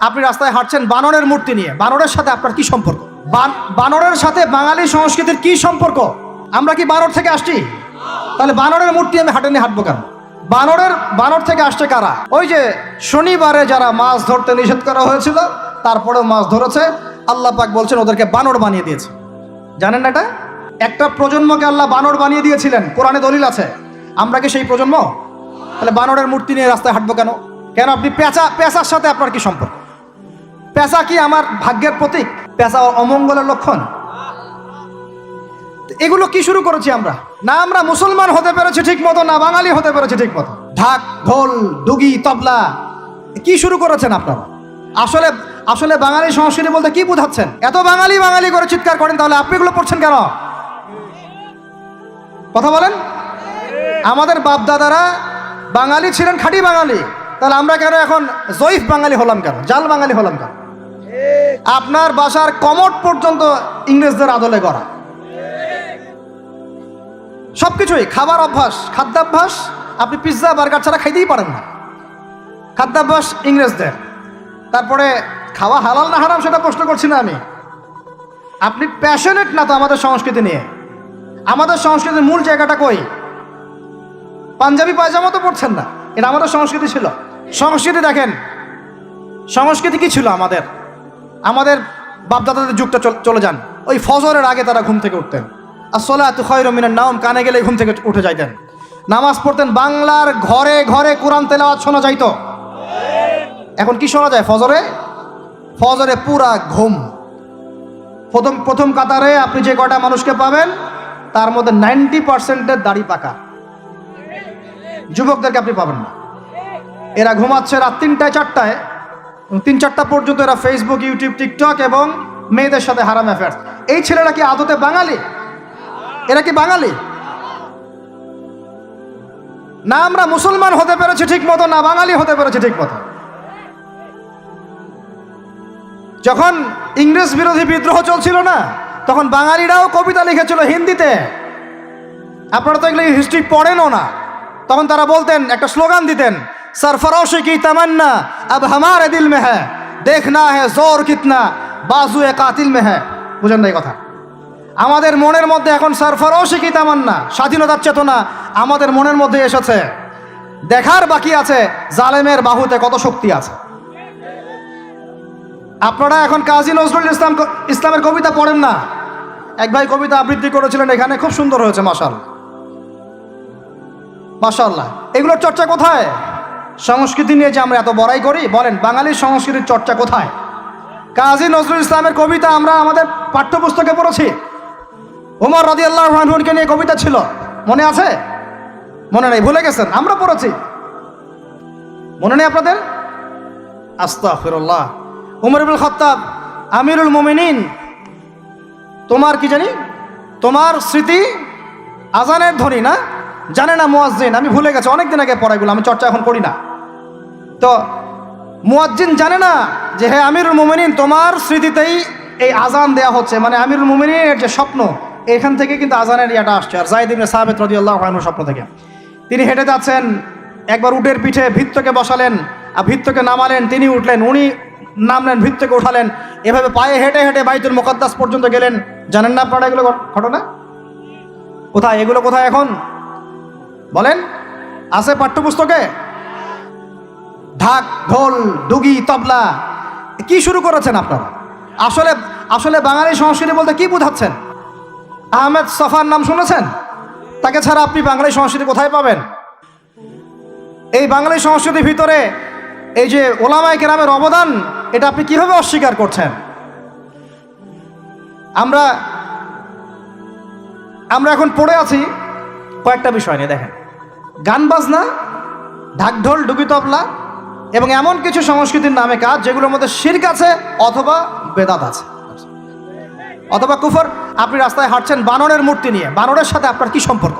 আপনি রাস্তায় হাঁটছেন বানরের মূর্তি নিয়ে। বানরের সাথে আপনার কি সম্পর্ক? বান- বানরের সাথে বাঙালি সংস্কৃতির কি সম্পর্ক? আমরা কি বানর থেকে আসছি? তাহলে বানরের মূর্তি আমি হাটে নিয়ে হাঁটবো কেন? বানরের বানর থেকে আসছে কারা? ওই যে শনিবারে যারা মাছ ধরতে নিষেধ করা হয়েছিল, তারপরেও মাছ ধরেছে। আল্লাহ পাক বলছেন, ওদেরকে বানর বানিয়ে দিয়েছে। জানেন না এটা? একটা প্রজন্মকে আল্লাহ বানর বানিয়ে দিয়েছিলেন। কোরআনে দলিল আছে। আমরা কি সেই প্রজন্ম? তাহলে বানরের মূর্তি নিয়ে রাস্তায় হাঁটবো কেন? কেন আপনি পেঁচা পেঁচার সাথে আপনার কি সম্পর্ক? পেঁচা কি আমার ভাগ্যের প্রতীক? পেঁচা অমঙ্গলের লক্ষণ। এগুলো কি শুরু করেছি আমরা? না আমরা মুসলমান হতে পেরেছি ঠিক মতো, না বাঙালি হতে পেরেছি ঠিক মতো। ঢাক, ঢোল ডুগি তবলা, কি শুরু করেছেন আপনারা? আসলে আসলে বাঙালি সংস্কৃতি বলতে কি বোঝাচ্ছেন? এত বাঙালি বাঙালি করে চিৎকার করেন, তাহলে আপনি এগুলো পড়ছেন কেন? কথা বলেন। আমাদের বাপ দাদারা বাঙালি ছিলেন খাঁটি বাঙালি, তাহলে আমরা কেন এখন জয়ীফ বাঙালি হলাম কেন? জাল বাঙালি হলাম কেন? আপনার বাসার কমট পর্যন্ত ইংরেজদের আদলে গড়া। সবকিছুই, খাবার অভ্যাস, খাদ্যাভ্যাস, আপনি পিৎজা বার্গার ছাড়া খাইতেই পারেন না। খাদ্যাভ্যাস ইংরেজদের। তারপরে খাওয়া হালাল না হারাম সেটা প্রশ্ন করছি না আমি। আপনি প্যাশনেট না তো আমাদের সংস্কৃতি নিয়ে? আমাদের সংস্কৃতির মূল জায়গাটা কই? পাঞ্জাবি পায়জামা তো পড়ছেন না। এটা আমাদের সংস্কৃতি ছিল। সংস্কৃতি দেখেন, সংস্কৃতি কি ছিল আমাদের? আমাদের বাপদাদাদের যুগটা চলে যান। ওই ফজরের আগে তারা ঘুম থেকে উঠতেন। আর সোলা এত খয়রমিনের নাম কানে গেলে ঘুম থেকে উঠে যাইতেন। নামাজ পড়তেন বাংলার ঘরে ঘরে কোরআন তেলাওয়াত শোনা যাইতো। এখন কি শোনা যায় ফজরে? ফজরে পুরা ঘুম। প্রথম প্রথম কাতারে আপনি যে কটা মানুষকে পাবেন, তার মধ্যে নাইনটি পার্সেন্টের দাড়ি পাকা। যুবকদেরকে আপনি পাবেন না। এরা ঘুমাচ্ছে রাত তিনটায়, চারটায়। তিন চারটা পর্যন্ত এরা ফেসবুক ইউটিউব টিকটক এবং মেয়েদের সাথে হারাম অ্যাফেয়ার্স এই ছেলেরা কি আদতে বাঙালি? এরা কি বাঙালি? না আমরা মুসলমান হতে পেরেছি ঠিক মতো, না বাঙালি হতে পেরেছি ঠিক মতো। যখন ইংরেজ বিরোধী বিদ্রোহ চলছিল না, তখন বাঙালিরাও কবিতা লিখেছিল হিন্দিতে। আপনারা তো এগুলো হিস্ট্রি পড়েনও না। তখন তারা বলতেন, একটা স্লোগান দিতেন সরফরোশি কি তামান্না अब हमारे दिल में है देखना है जोर कितना बाजू ए कातिल में है বুঝেন না এই কথা আমাদের মনের মধ্যে এখন সরফরোশি কি তামান্না স্বাধীনতার চেতনা আমাদের মনের মধ্যে এসেছে দেখার বাকি আছে জালেমের বাহুতে কত শক্তি আছে আপনারা এখন কাজী নজরুল ইসলাম ইসলামের কবিতা পড়েন না এক ভাই কবিতা আবৃত্তি করেছিলেন এখানে খুব সুন্দর হয়েছে মাসাল মাশাল্লাহ এগুলোর চর্চা কোথায় সংস্কৃতি নিয়ে যে আমরা এত বড়াই করি, বলেন, বাঙালির সংস্কৃতির চর্চা কোথায়? কাজী নজরুল ইসলামের কবিতা আমরা আমাদের পাঠ্যপুস্তকে পড়েছি। রদি আল্লাহ রহমানকে নিয়ে কবিতা ছিল। মনে আছে? মনে নেই, ভুলে গেছেন, আমরা পড়েছি। মনে নেই আপনাদের? আস্তাফিরুল্লাহ উমর ইবুল খত্তাব, আমিরুল মোমিনিন, তোমার কি জানি? তোমার স্মৃতি আজানের ধ্বনি না? জানে না মুয়াজ্জিন, আমি ভুলে গেছি অনেক দিন আগে পড়াইগুলো, আমি চর্চা এখন করি না। তো মুয়াজ্জিন জানে না যে হে আমিরুল মোমিনিন, তোমার স্মৃতিতেই এই আজান দেয়া হচ্ছে। মানে আমিরুল মোমিনের যে স্বপ্ন, এখান থেকে কিন্তু আজানের ইয়াটা আসছে। আর জাহিদ ইবনে সাহাবেদ রাদিয়াল্লাহু আনহু স্বপ্ন থেকে। তিনি হেঁটে যাচ্ছেন, একবার উটের পিঠে ভিত্তকে বসালেন, আর ভিত্তকে নামালেন, তিনি উঠলেন, উনি নামলেন, ভিত্তকে উঠালেন এভাবে পায়ে হেঁটে হেঁটে বাইতুল মুকদ্দাস পর্যন্ত গেলেন। জানেন না আপনারা এগুলো ঘট- ঘটনা? কোথায়? এগুলো কোথায় এখন? বলেন? আছে পাঠ্যপুস্তকে? ঢাক, ঢোল ডুগি তবলা, কি শুরু করেছেন আপনারা? আসলে আসলে বাঙালি সংস্কৃতি বলতে কি বোঝাচ্ছেন? আহমেদ সফার নাম শুনেছেন? তাকে ছাড়া আপনি বাঙালি সংস্কৃতি কোথায় পাবেন? এই বাঙালি সংস্কৃতির ভিতরে এই যে ওলামাই কেরামের অবদান, এটা আপনি কীভাবে অস্বীকার করছেন? আমরা আমরা এখন পড়ে আছি কয়েকটা বিষয় নিয়ে, দেখেন। গান বাজনা ঢাকঢোল ডুগি তবলা এবং এমন কিছু সংস্কৃতির নামে কাজ যেগুলোর মধ্যে শির্ক আছে অথবা বেদাত আছে। অথবা কুফর, আপনি রাস্তায় হাঁটছেন বানরের মূর্তি নিয়ে। বানরের সাথে আপনার কি সম্পর্ক?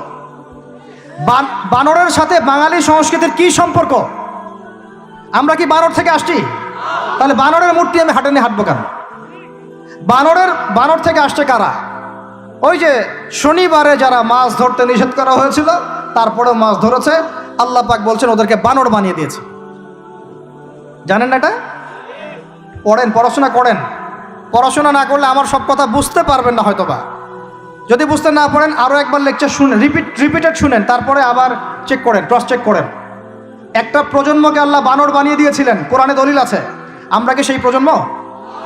বান- বানরের সাথে বাঙালি সংস্কৃতির কি সম্পর্ক? আমরা কি বানর থেকে আসছি? তাহলে বানরের মূর্তি আমি হাটে নিয়ে হাঁটবো কেন? বানরের, বানর থেকে আসছে কারা? ওই যে শনিবারে যারা মাছ ধরতে নিষেধ করা হয়েছিল, তারপরেও মাছ ধরেছে। আল্লাহ পাক বলছেন, ওদেরকে বানর বানিয়ে দিয়েছে। জানেন না এটা? পড়েন পড়াশোনা করেন। পড়াশোনা না করলে আমার সব কথা বুঝতে পারবেন না হয়তো বা যদি বুঝতে না পারেন আরও একবার লেকচার শুনেন রিপিট রিপিটেড শুনেন, তারপরে আবার চেক করেন ক্রস চেক করেন। একটা প্রজন্মকে আল্লাহ বানর বানিয়ে দিয়েছিলেন। কোরআনে দলিল আছে। আমরা কি সেই প্রজন্ম?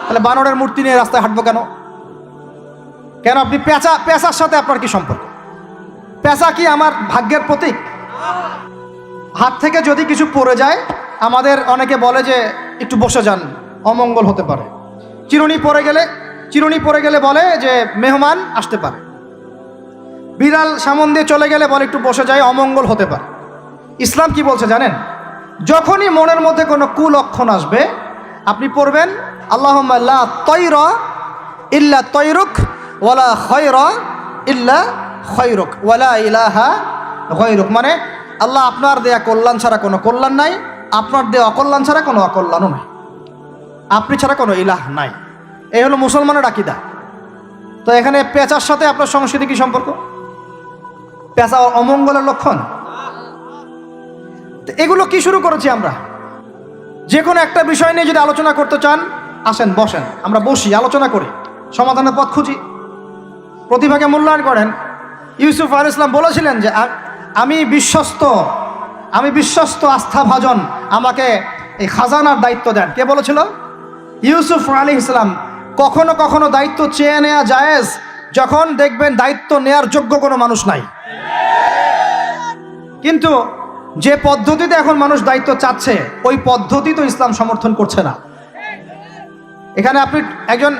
তাহলে বানরের মূর্তি নিয়ে রাস্তায় হাঁটবো কেন? কেন আপনি পেঁচা, পেঁচার সাথে আপনার কি সম্পর্ক? পেঁচা কি আমার ভাগ্যের প্রতীক? হাত থেকে যদি কিছু পড়ে যায় আমাদের অনেকে বলে যে একটু বসে যান, অমঙ্গল হতে পারে। চিরুনি পরে গেলে, চিরুনি পরে গেলে বলে যে মেহমান আসতে পারে। বিড়াল সামন দিয়ে চলে গেলে বলে একটু বসে যায়, অমঙ্গল হতে পারে। ইসলাম কি বলছে জানেন? যখনই মনের মধ্যে কোনো কুলক্ষণ আসবে, আপনি পড়বেন আল্লাহ তৈর ইল্লা তৈরুক, ওয়ালা খয়র ইল্লা খৈরুক, ওয়ালা ইলাহা খৈরুক মানে আল্লাহ আপনার দেয়া কল্যাণ ছাড়া কোনো কল্যাণ নাই। আপনার দেয়া অকল্যাণ ছাড়া কোনো অকল্যাণও নাই। আপনি ছাড়া কোনো ইলাহ নাই। এই হলো মুসলমানের আকিদা। তো এখানে পেঁচার সাথে আপনার সংস্কৃতি কি সম্পর্ক? পেঁচা অমঙ্গলের লক্ষণ? এগুলো কি শুরু করেছি আমরা? যে কোনো একটা বিষয় নিয়ে যদি আলোচনা করতে চান, আসেন, বসেন। আমরা বসি, আলোচনা করি। সমাধানের পথ খুঁজি। প্রতিভাকে মূল্যায়ন করেন। ইউসুফ আল ইসলাম বলেছিলেন যে আমি বিশ্বস্ত আমি বিশ্বস্ত আস্থাভাজন আমাকে এই খাজানার দায়িত্ব দেন। কে বলেছিল? ইউসুফ আলী ইসলাম। কখনো কখনো দায়িত্ব চেয়ে নেওয়া জায়েজ, যখন দেখবেন দায়িত্ব নেয়ার যোগ্য কোনো মানুষ নাই। কিন্তু যে পদ্ধতিতে এখন মানুষ দায়িত্ব চাচ্ছে, ওই পদ্ধতি তো ইসলাম সমর্থন করছে না। এখানে আপনি একজন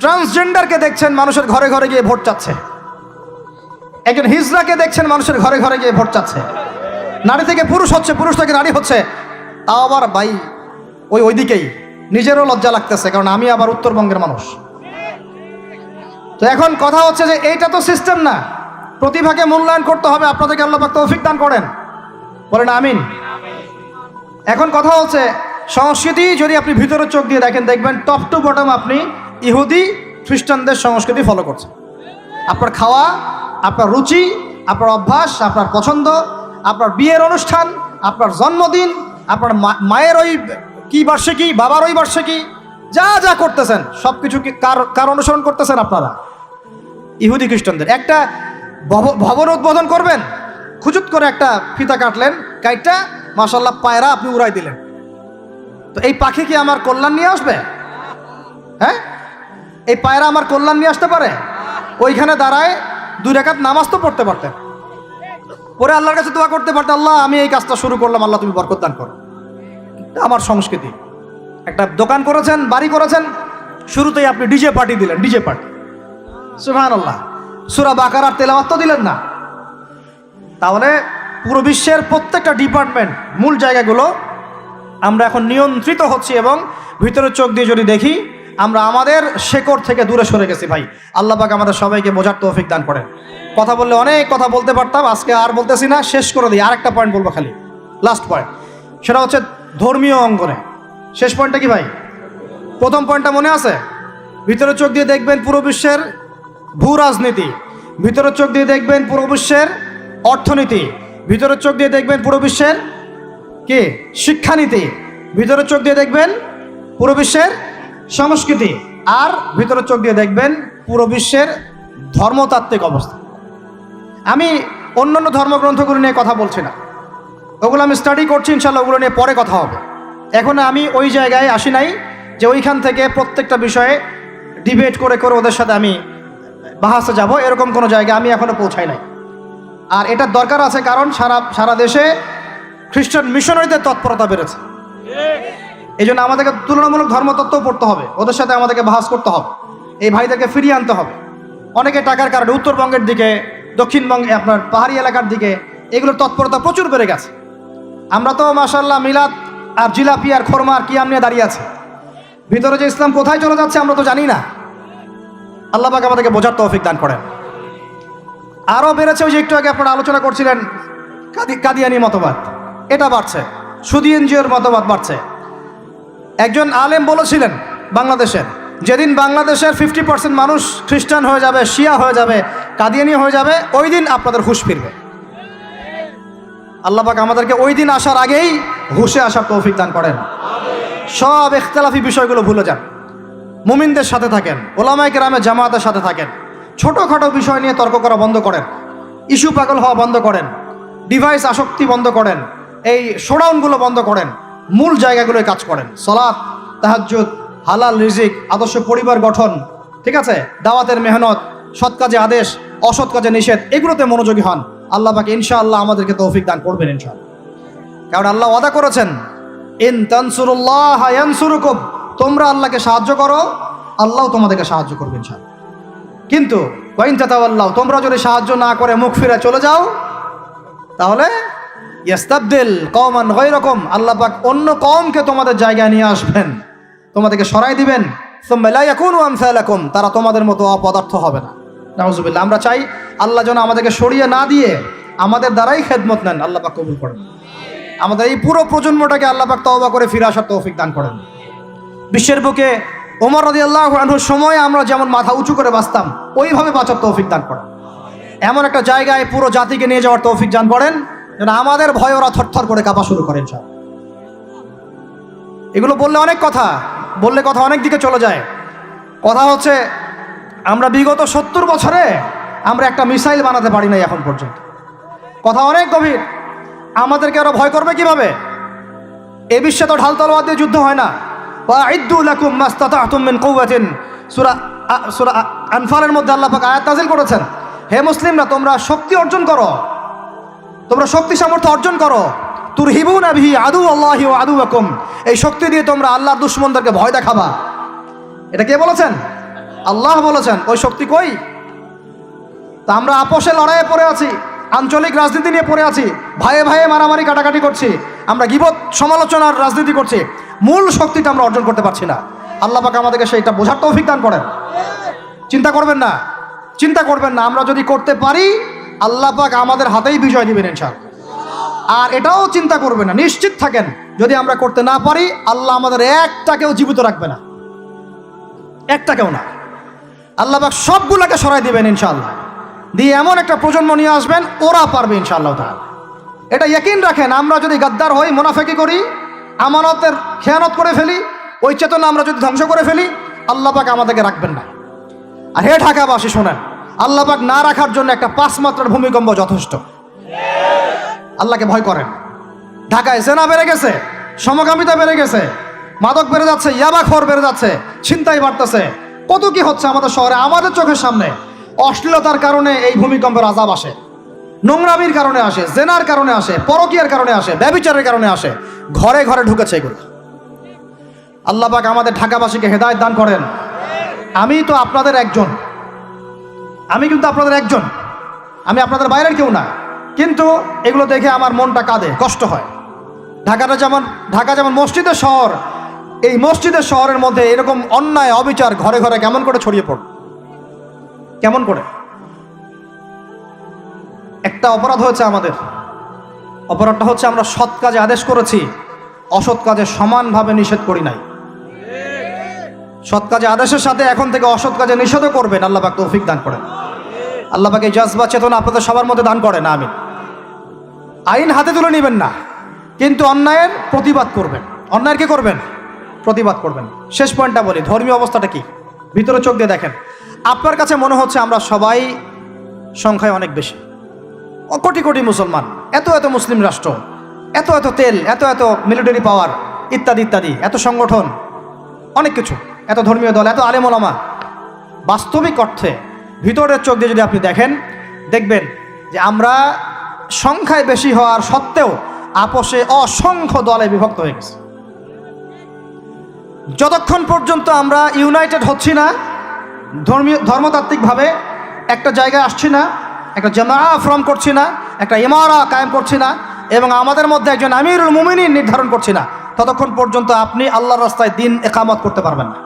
ট্রান্সজেন্ডারকে দেখছেন, মানুষের ঘরে ঘরে গিয়ে ভোট চাচ্ছে। একজন হিজড়াকে দেখছেন, মানুষের ঘরে ঘরে গিয়ে ভোট চাচ্ছে। নারী থেকে পুরুষ হচ্ছে, পুরুষ থেকে নারী হচ্ছে। তাও আবার ভাই, ওই ওইদিকেই। নিজেরও লজ্জা লাগতেছে, কারণ আমি আবার উত্তরবঙ্গের মানুষ। তো এখন কথা হচ্ছে যে এইটা তো সিস্টেম না। প্রতিভাকে মূল্যায়ন করতে হবে, আপনাদেরকে আল্লাহ তৌফিক দান করেন। বলেন আমিন। এখন কথা হচ্ছে, সংস্কৃতি যদি আপনি ভিতরে চোখ দিয়ে দেখেন, দেখবেন টপ টু বটম আপনি ইহুদি, খ্রিস্টানদের সংস্কৃতি ফলো করছেন। আপনার খাওয়া, আপনার রুচি, আপনার অভ্যাস, আপনার পছন্দ আপনার বিয়ের অনুষ্ঠান, আপনার জন্মদিন, আপনার মায়ের ওই কি বার্ষিকী, বাবার ওই বার্ষিকী, যা যা করতেছেন সব কিছু কার কার অনুসরণ করতেছেন আপনারা? ইহুদি খ্রিস্টানদের। একটা ভব- ভবন উদ্বোধন করবেন খুচুত করে একটা ফিতা কাটলেন, কাইটটা মাসাল্লাহ পায়রা আপনি উড়াই দিলেন। তো এই পাখি কি আমার কল্যাণ নিয়ে আসবে? হ্যাঁ? এই পায়রা আমার কল্যাণ নিয়ে আসতে পারে? ওইখানে দাঁড়ায় দুই রেখাত নামাজ তো পড়তে পারতেন। পরে আল্লাহর কাছে দোয়া করতে পারতেন আল্লাহ, আমি এই কাজটা শুরু করলাম, আল্লাহ তুমি বরকত দান করো। আমার সংস্কৃতি। একটা দোকান করেছেন, বাড়ি করেছেন, শুরুতেই আপনি ডিজে পার্টি দিলেন, ডিজে পার্টি। সুহান আল্লাহ সুরা বাকার আর তেলাওয়াত তো দিলেন না? তাহলে পুরো বিশ্বের প্রত্যেকটা ডিপার্টমেন্ট, মূল জায়গাগুলো আমরা এখন নিয়ন্ত্রিত হচ্ছি এবং ভিতরে চোখ দিয়ে যদি দেখি আমরা আমাদের শেকড় থেকে দূরে সরে গেছি ভাই। আল্লাহ পাক আমাদের সবাইকে বোঝার তৌফিক দান করেন। কথা বললে অনেক কথা বলতে পারতাম, আজকে আর বলতেছি না, শেষ করে দিই। আরেকটা পয়েন্ট বলব খালি। লাস্ট পয়েন্ট সেটা হচ্ছে ধর্মীয় অঙ্গনে। শেষ পয়েন্টটা কি ভাই? প্রথম পয়েন্টটা মনে আছে? ভিতরে চোখ দিয়ে দেখবেন পুরো বিশ্বের ভূ রাজনীতি ভিতরে চোখ দিয়ে দেখবেন পুরো বিশ্বের অর্থনীতি। ভিতরে চোখ দিয়ে দেখবেন পুরো বিশ্বের কি? শিক্ষানীতি। ভিতরে চোখ দিয়ে দেখবেন পুরো বিশ্বের সংস্কৃতি আর ভিতরে চোখ দিয়ে দেখবেন পুরো বিশ্বের ধর্মতাত্ত্বিক অবস্থা। আমি অন্যান্য ধর্মগ্রন্থগুলো নিয়ে কথা বলছি না। ওগুলো আমি স্টাডি করছি ইনশাল্লাহ ওগুলো নিয়ে পরে কথা হবে। এখন আমি ওই জায়গায় আসি নাই যে ওইখান থেকে প্রত্যেকটা বিষয়ে ডিবেট করে করে ওদের সাথে আমি বাহাসে যাব, এরকম কোনো জায়গায় আমি এখনও পৌঁছাই নাই। আর এটার দরকার আছে কারণ সারা সারা দেশে খ্রিস্টান মিশনারিদের তৎপরতা বেড়েছে। এই জন্য আমাদেরকে তুলনামূলক ধর্মতত্ত্ব পড়তে হবে। ওদের সাথে আমাদেরকে বাহাস করতে হবে। এই ভাইদেরকে ফিরিয়ে আনতে হবে। অনেকে টাকার কারণে উত্তরবঙ্গের দিকে, দক্ষিণবঙ্গে আপনার পাহাড়ি এলাকার দিকে এগুলোর তৎপরতা প্রচুর বেড়ে গেছে। আমরা তো মাসাল্লাহ মিলাদ আর জিলাপি আর খরমা আর কিয়াম নিয়ে দাঁড়িয়ে আছি। ভিতরে যে ইসলাম কোথায় চলে যাচ্ছে আমরা তো জানি না। আল্লাহ পাক আমাদেরকে বোঝার তৌফিক দান করেন। আরও বেড়েছে ওই যে একটু আগে আপনারা আলোচনা করছিলেন, কাদি কাদিয়ানি মতবাদ। এটা বাড়ছে। সুদি এনজিওর মতবাদ বাড়ছে। একজন আলেম বলেছিলেন বাংলাদেশের, যেদিন বাংলাদেশের ফিফটি পার্সেন্ট মানুষ খ্রিস্টান হয়ে যাবে, শিয়া হয়ে যাবে, কাদিয়ানি হয়ে যাবে, ওই দিন আপনাদের হুশ ফিরবে। আল্লাহ পাক আমাদেরকে ওই দিন আসার আগেই হুশে আসার তৌফিক দান করেন। সব ইখতলাফি বিষয়গুলো ভুলে যান। মুমিনদের সাথে থাকেন ওলামাই কেরামে জামাতের সাথে থাকেন, ছোটোখাটো বিষয় নিয়ে তর্ক করা বন্ধ করেন, ইস্যু পাগল হওয়া বন্ধ করেন, ডিভাইস আসক্তি বন্ধ করেন, এই শোডাউনগুলো বন্ধ করেন। মূল জায়গাগুলোয় কাজ করেন। সলাৎ, তাহাজ্জুদ, হালাল রিজিক, আদর্শ পরিবার গঠন, ঠিক আছে? দাওয়াতের মেহনত, সৎ কাজে আদেশ, অসৎ কাজে নিষেধ, এগুলোতে মনোযোগী হন। আল্লাহ পাকে ইনশাআল্লাহ আমাদেরকে তৌফিক দান করবেন ইনশাআল্লাহ। কারণ আল্লাহ ওয়াদা করেছেন, ইন তানসুরুল্লাহ তোমরা আল্লাহকে সাহায্য করো, আল্লাহ তোমাদেরকে সাহায্য করবে ইনশাআল্লাহ। কিন্তু তোমরা যদি সাহায্য না করে মুখ ফিরে চলে যাও, তাহলে ইয়াস্তাবদিল কওমান গৈরকম আল্লাহ পাক অন্য কওমকে তোমাদের জায়গায় নিয়ে আসবেন। তোমাদেরকে সরাই দিবেন। আমসালাকুম, তারা তোমাদের মতো অপদার্থ হবে না। নাউজুবিল্লাহ, আমরা চাই আল্লাহ যেন আমাদেরকে সরিয়ে না দিয়ে আমাদের দ্বারাই খেদমত নেন, আল্লাহ পাক কবুল করেন। আমাদের এই পুরো প্রজন্মটাকে আল্লাহ পাক তওবা করে ফিরে আসার তৌফিক দান করেন। বিশ্বের বুকে ওমর রদি আল্লাহ আনহুর সময় আমরা যেমন মাথা উঁচু করে বাঁচতাম, ওইভাবে বাঁচার তৌফিক দান করেন। এমন একটা জায়গায় পুরো জাতিকে নিয়ে যাওয়ার তৌফিক দান করেন যেন আমাদের ভয় ওরা থরথর করে কাঁপা শুরু করেন সব। এগুলো বললে অনেক কথা, বললে কথা অনেক দিকে চলে যায়। কথা হচ্ছে, আমরা বিগত সত্তর বছরে আমরা একটা মিসাইল বানাতে পারি নাই এখন পর্যন্ত। কথা অনেক গভীর, আমাদেরকে ওরা ভয় করবে কীভাবে? এ বিশ্বে তো ঢাল তলোয়ার দিয়ে যুদ্ধ হয় না। কুওয়াতিন। সূরা সূরা মধ্যে আল্লাহ পাক আয়াত নাযিল করেছেন। হে মুসলিমরা, তোমরা শক্তি অর্জন করো। তোমরা শক্তি সামর্থ্য অর্জন করো। তুর হিবুন আবিহি আদু আল্লাহ আদু আকুম এই শক্তি দিয়ে তোমরা আল্লাহর দুশ্মনদেরকে ভয় দেখাবা। এটা কে বলেছেন? আল্লাহ বলেছেন। ওই শক্তি কই? তা আমরা আপোষে লড়াইয়ে পড়ে আছি, আঞ্চলিক রাজনীতি নিয়ে পড়ে আছি, ভাইয়ে ভাইয়ে মারামারি কাটাকাটি করছি, আমরা গিবত সমালোচনার রাজনীতি করছি, মূল শক্তিটা আমরা অর্জন করতে পারছি না। আল্লাহ পাক আমাদেরকে সেইটা বোঝার তৌফিক দান করেন। চিন্তা করবেন না, চিন্তা করবেন না, আমরা যদি করতে পারি আল্লাহ পাক আমাদের হাতেই বিজয় দিবেন ইনশাল আর এটাও চিন্তা করবে না, নিশ্চিত থাকেন, যদি আমরা করতে না পারি, আল্লাহ আমাদের একটাকেও জীবিত রাখবে না। একটাকেও না। আল্লাহ পাক সবগুলোকে সরাই দিবেন ইনশাআল্লাহ। দিয়ে এমন একটা প্রজন্ম নিয়ে আসবেন, ওরা পারবে ইনশাআল্লাহ তাআলা। এটা ইয়কিন রাখেন, আমরা যদি গাদ্দার হই, মুনাফেকি করি, আমানতের খেয়ানত করে ফেলি, ওই চেতনা আমরা যদি ধ্বংস করে ফেলি, আল্লাহ পাক আমাদেরকে রাখবেন না। আর হে ঢাকাবাসী, শোনেন আল্লাহ পাক না রাখার জন্য একটা পাঁচ মাত্রার ভূমিকম্প যথেষ্ট। আল্লাহকে ভয় করেন। ঢাকায় জেনা বেড়ে গেছে, সমকামিতা বেড়ে গেছে, মাদক বেড়ে যাচ্ছে, ইয়াবা খর বেড়ে যাচ্ছে, ছিনতাই বাড়তেছে। কত কি হচ্ছে আমাদের শহরে, আমাদের চোখের সামনে। অশ্লীলতার কারণে এই ভূমিকম্পের আজাব আসে। নোংরামির কারণে আসে, জেনার কারণে আসে, পরকিয়ার কারণে আসে ব্যবিচারের কারণে আসে। ঘরে ঘরে ঢুকেছে এগুলো। আল্লাহ পাক আমাদের ঢাকাবাসীকে হেদায়ত দান করেন। আমি তো আপনাদের একজন। আমি কিন্তু আপনাদের একজন। আমি আপনাদের বাইরের কেউ না। কিন্তু এগুলো দেখে আমার মনটা কাঁদে, কষ্ট হয়। ঢাকাটা যেমন ঢাকা যেমন মসজিদের শহর, এই মসজিদের শহরের মধ্যে এরকম অন্যায়, অবিচার ঘরে ঘরে কেমন করে ছড়িয়ে পড় কেমন করে? একটা অপরাধ হয়েছে আমাদের। অপরাধটা হচ্ছে আমরা সৎ কাজে আদেশ করেছি, অসৎ কাজে সমানভাবে নিষেধ করি নাই। সৎ কাজে আদেশের সাথে এখন থেকে অসৎ কাজে নিষেধও করবেন, আল্লাহ পাক তৌফিক দান করেন। আল্লাহ পাক এই জজবা চেতনা আপনাদের সবার মধ্যে দান করেন আমি আইন হাতে তুলে নেবেন না, কিন্তু অন্যায়ের প্রতিবাদ করবেন। অন্যায়ের কি করবেন? প্রতিবাদ করবেন। শেষ পয়েন্টটা বলি, ধর্মীয় অবস্থাটা কি? ভিতরে চোখ দিয়ে দেখেন। আপনার কাছে মনে হচ্ছে আমরা সবাই সংখ্যায় অনেক বেশি। কোটি কোটি মুসলমান, এত এত মুসলিম রাষ্ট্র, এত এত তেল, এত এত মিলিটারি পাওয়ার ইত্যাদি ইত্যাদি, এত সংগঠন, অনেক কিছু, এত ধর্মীয় দল, এত আলেমলামা। বাস্তবিক অর্থে ভিতরের চোখ দিয়ে যদি আপনি দেখেন, দেখবেন যে আমরা সংখ্যায় বেশি হওয়ার সত্ত্বেও আপোষে অসংখ্য দলে বিভক্ত হয়ে গেছে। যতক্ষণ পর্যন্ত আমরা ইউনাইটেড হচ্ছি না, ধর্মীয়, ধর্মতাত্ত্বিকভাবে একটা জায়গায় আসছি না, একটা জামা ফর্ম করছি না, একটা ইমারা কায়েম করছি না, এবং আমাদের মধ্যে একজন আমিরুল মুমিনী নির্ধারণ করছি না, ততক্ষণ পর্যন্ত আপনি আল্লাহর রাস্তায় দিন একামত করতে পারবেন না।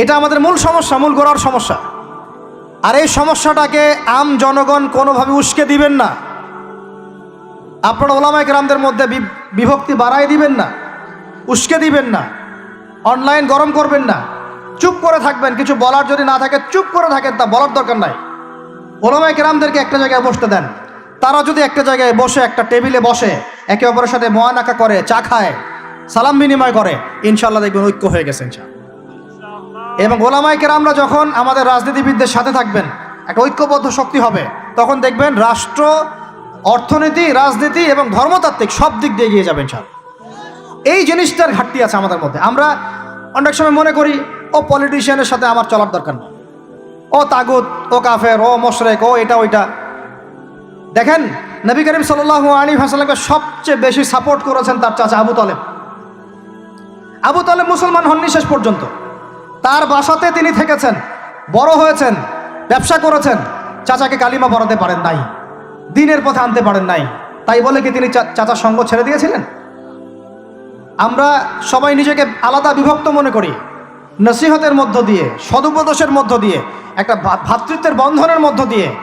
এটা আমাদের মূল সমস্যা, মূল গোড়ার সমস্যা। আর এই সমস্যাটাকে আম জনগণ কোনোভাবে উস্কে দিবেন না। আপনারা ওলামায় গ্রামদের মধ্যে বিভক্তি বাড়াই দিবেন না, উস্কে দিবেন না, অনলাইন গরম করবেন না। চুপ করে থাকবেন, কিছু বলার যদি না থাকে, চুপ করে থাকেন, তা বলার দরকার নাই। ওলামায় গ্রামদেরকে একটা জায়গায় বসতে দেন। তারা যদি একটা জায়গায় বসে, একটা টেবিলে বসে, একে অপরের সাথে মহানাকা করে, চা খায়, সালাম বিনিময় করে ইনশাল্লাহ দেখবেন ঐক্য হয়ে গেছে ইনশাল্লাহ এবং ওলামাইকের আমরা যখন আমাদের রাজনীতিবিদদের সাথে থাকবেন, একটা ঐক্যবদ্ধ শক্তি হবে, তখন দেখবেন রাষ্ট্র, অর্থনীতি, রাজনীতি এবং ধর্মতাত্ত্বিক সব দিক দিয়ে এগিয়ে যাবেন ইনশাল্লাহ এই জিনিসটার ঘাটতি আছে আমাদের মধ্যে। আমরা অনেক সময় মনে করি, ও পলিটিশিয়ানের সাথে আমার চলার দরকার নেই। ও তাগুত, ও কাফের, ও মোশরেক, ও এটা, ওইটা। দেখেন, নবী করিম সাল্লাহ আলী হাসালামকে সবচেয়ে বেশি সাপোর্ট করেছেন তার চাচা আবু তালেব। আবু তালেব মুসলমান হননি শেষ পর্যন্ত। তার বাসাতে তিনি থেকেছেন, বড় হয়েছেন, ব্যবসা করেছেন। চাচাকে কালিমা পড়াতে পারেন নাই, দিনের পথে আনতে পারেন নাই। তাই বলে কি তিনি চাচার সঙ্গ ছেড়ে দিয়েছিলেন? আমরা সবাই নিজেকে আলাদা বিভক্ত মনে করি। নসিহতের মধ্য দিয়ে, সদুপদেশের মধ্য দিয়ে, একটা ভা- ভ্রাতৃত্বের বন্ধনের মধ্য দিয়ে।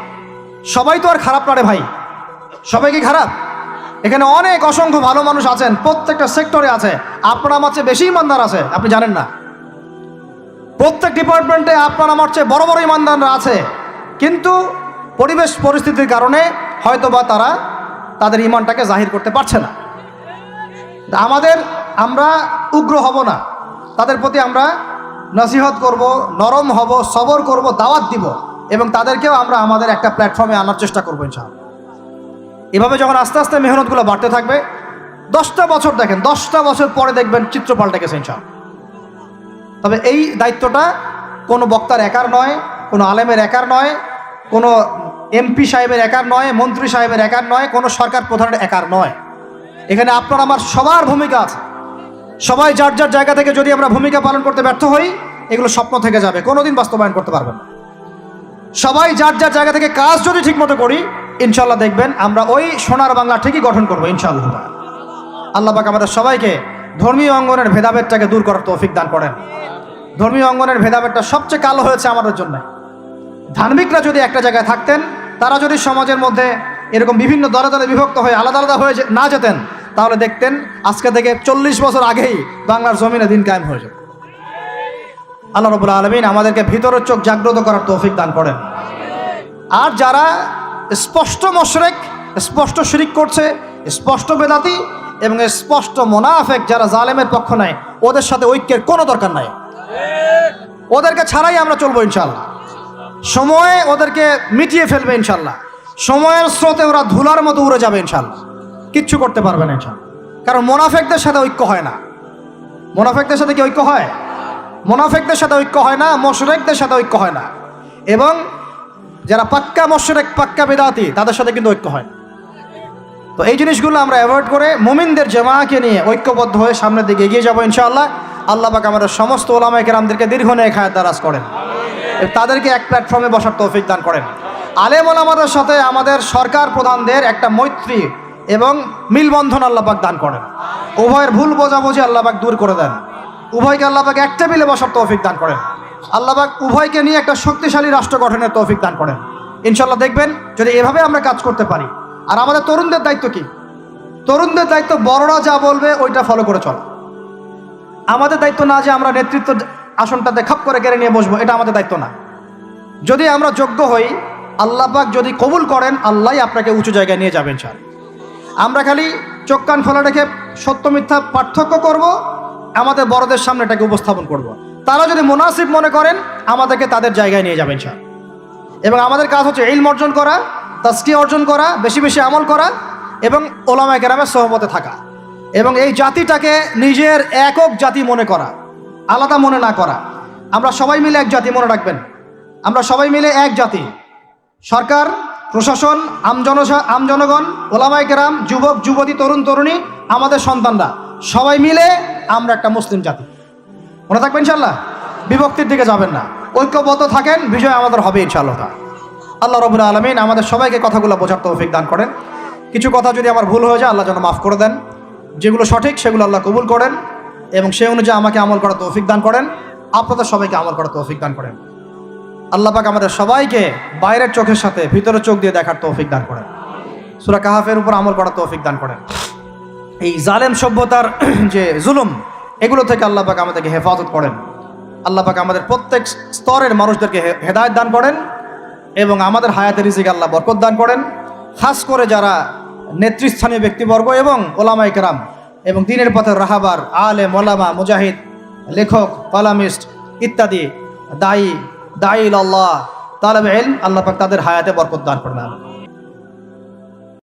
সবাই তো আর খারাপ পারে ভাই। সবাই কি খারাপ? এখানে অনেক অসংখ্য ভালো মানুষ আছেন, প্রত্যেকটা সেক্টরে আছে। আপনার আমার চেয়ে বেশি ইমানদার আছে, আপনি জানেন না। প্রত্যেক ডিপার্টমেন্টে আপনার আমার চেয়ে বড় বড় ইমানদাররা আছে। কিন্তু পরিবেশ পরিস্থিতির কারণে হয়তো বা তারা তাদের ইমানটাকে জাহির করতে পারছে না। আমাদের আমরা উগ্র হব না। তাদের প্রতি আমরা নসিহত করব, নরম হব, সবর করব, দাওয়াত দিব এবং তাদেরকেও আমরা আমাদের একটা প্ল্যাটফর্মে আনার চেষ্টা করব ইনশাআল্লাহ। এভাবে যখন আস্তে আস্তে মেহনতগুলো বাড়তে থাকবে, দশটা বছর দেখেন, দশটা বছর পরে দেখবেন চিত্র পাল্টে গেছে ইনশাআল্লাহ। তবে এই দায়িত্বটা কোনো বক্তার একার নয়, কোনো আলেমের একার নয়, কোনো এমপি সাহেবের একার নয়, মন্ত্রী সাহেবের একার নয়, কোনো সরকার প্রধানের একার নয়। এখানে আপনার আমার সবার ভূমিকা আছে। সবাই যার যার জায়গা থেকে যদি আমরা ভূমিকা পালন করতে ব্যর্থ হই, এগুলো স্বপ্ন থেকে যাবে, কোনোদিন বাস্তবায়ন করতে পারবেন না। সবাই যার যার জায়গা থেকে কাজ যদি ঠিকমতো করি ইনশাল্লাহ দেখবেন আমরা ওই সোনার বাংলা ঠিকই গঠন করব, ইনশাআল্লাহ। আল্লাহ পাক আমাদের সবাইকে ধর্মীয় অঙ্গনের ভেদাভেদটাকে দূর করার তৌফিক দান করেন। ধর্মীয় অঙ্গনের ভেদাভেদটা সবচেয়ে কালো হয়েছে আমাদের জন্য। ধার্মিকরা যদি একটা জায়গায় থাকতেন, তারা যদি সমাজের মধ্যে এরকম বিভিন্ন দলে দলে বিভক্ত হয়ে আলাদা আলাদা হয়ে না যেতেন, তাহলে দেখতেন আজকে থেকে চল্লিশ বছর আগেই বাংলার জমিনে দিন কায়েম হয়ে যেত আল্লাহ রবুল্লা আলমিন আমাদেরকে ভিতরের চোখ জাগ্রত করার তৌফিক দান করেন। আর যারা স্পষ্ট মশরেক, স্পষ্ট শিরিক করছে, স্পষ্ট বেদাতি এবং স্পষ্ট মোনাফেক যারা জালেমের পক্ষ নেয় ওদের সাথে ঐক্যের কোনো দরকার নাই। ওদেরকে ছাড়াই আমরা চলবো ইনশাল্লাহ সময়ে ওদেরকে মিটিয়ে ফেলবে ইনশাল্লাহ সময়ের স্রোতে ওরা ধুলার মতো উড়ে যাবে ইনশাল্লাহ কিচ্ছু করতে পারবে না ইনশাল্লাহ কারণ মোনাফেকদের সাথে ঐক্য হয় না। মোনাফেকদের সাথে কি ঐক্য হয়? মোনাফেকদের সাথে ঐক্য হয় না, মশরেকদের সাথে ঐক্য হয় না। এবং যারা পাক্কা মশরেক, পাক্কা বেদাতি, তাদের সাথে কিন্তু ঐক্য হয়। তো এই জিনিসগুলো আমরা অ্যাভয়েড করে মুমিনদের জামাকে নিয়ে ঐক্যবদ্ধ হয়ে সামনের দিকে এগিয়ে যাব ইনশাআল্লাহ। আল্লাহ আমাদের সমস্ত ওলামাই কেরামদেরকে দীর্ঘ নেয় খায় দারাজ করেন। তাদেরকে এক প্ল্যাটফর্মে বসার তৌফিক দান করেন। আলেম ওলামাদের সাথে আমাদের সরকার প্রধানদের একটা মৈত্রী এবং মিলবন্ধন আল্লাপাক দান করেন। উভয়ের ভুল বোঝাবুঝি আল্লাপাক দূর করে দেন। উভয়কে আল্লাপাক এক টেবিলে বসার তৌফিক দান করেন। আল্লাপাক উভয়কে নিয়ে একটা শক্তিশালী রাষ্ট্র গঠনের তৌফিক দান করেন। ইনশাল্লাহ দেখবেন যদি এভাবে আমরা কাজ করতে পারি আর আমাদের তরুণদের দায়িত্ব কি? তরুণদের দায়িত্ব বড়রা যা বলবে, ওইটা ফলো করে চলা। আমাদের দায়িত্ব না যে আমরা নেতৃত্ব আসনটাতে খাপ করে কেড়ে নিয়ে বসবো, এটা আমাদের দায়িত্ব না। যদি আমরা যোগ্য হই, আল্লাহ পাক যদি কবুল করেন, আল্লাহ আপনাকে উঁচু জায়গায় নিয়ে যাবেন স্যার আমরা খালি চোখ কান খোলা রেখে সত্য মিথ্যা পার্থক্য করব, আমাদের বড়দের সামনে এটাকে উপস্থাপন করব। তারা যদি মুনাসিব মনে করেন, আমাদেরকে তাদের জায়গায় নিয়ে যাবেন স্যার এবং আমাদের কাজ হচ্ছে ইলম অর্জন করা তাস্কি অর্জন করা, বেশি বেশি আমল করা এবং ওলামায় গ্রামের সহমতে থাকা। এবং এই জাতিটাকে নিজের একক জাতি মনে করা, আলাদা মনে না করা। আমরা সবাই মিলে এক জাতি মনে রাখবেন। আমরা সবাই মিলে এক জাতি। সরকার, প্রশাসন আমজন আমজনগণ ওলামাই গ্রাম যুবক, যুবতী, তরুণ, তরুণী, আমাদের সন্তানরা, সবাই মিলে আমরা একটা মুসলিম জাতি। মনে থাকবেন ইনশাল্লাহ বিভক্তির দিকে যাবেন না। ঐক্যবদ্ধ থাকেন, বিজয় আমাদের হবে ইনশাআল্লাহ। আল্লাহ রবুল আলমিন আমাদের সবাইকে কথাগুলো বোঝার তৌফিক দান করেন। কিছু কথা যদি আমার ভুল হয়ে যায়, আল্লাহ যেন মাফ করে দেন। যেগুলো সঠিক, সেগুলো আল্লাহ কবুল করেন এবং সে অনুযায়ী আমাকে আমল করার তৌফিক দান করেন। আপনাদের সবাইকে আমল করার তৌফিক দান করেন। আল্লাহ পাক আমাদের সবাইকে বাইরের চোখের সাথে, ভিতরের চোখ দিয়ে দেখার তৌফিক দান করেন। সুরা কাহাফের উপর আমল করার তৌফিক দান করেন। এই জালেম সভ্যতার যে জুলুম, এগুলো থেকে আল্লাহ পাক আমাদেরকে হেফাজত করেন। আল্লাহ পাক আমাদের প্রত্যেক স্তরের মানুষদেরকে হেদায়ত দান করেন। এবং আমাদের হায়াতের রিজিক আল্লাহ বরকত দান করেন, খাস করে যারা নেতৃস্থানীয় ব্যক্তিবর্গ এবং ওলামাই কেরাম এবং দিনের পথে রাহাবার আলে মোলামা মুজাহিদ, লেখক, কলামিস্ট ইত্যাদি, দায়ী দায়ী আল্লাহ তালেব এল আল্লাহ পাক তাদের হায়াতে বরকত দান করেন, আমিন।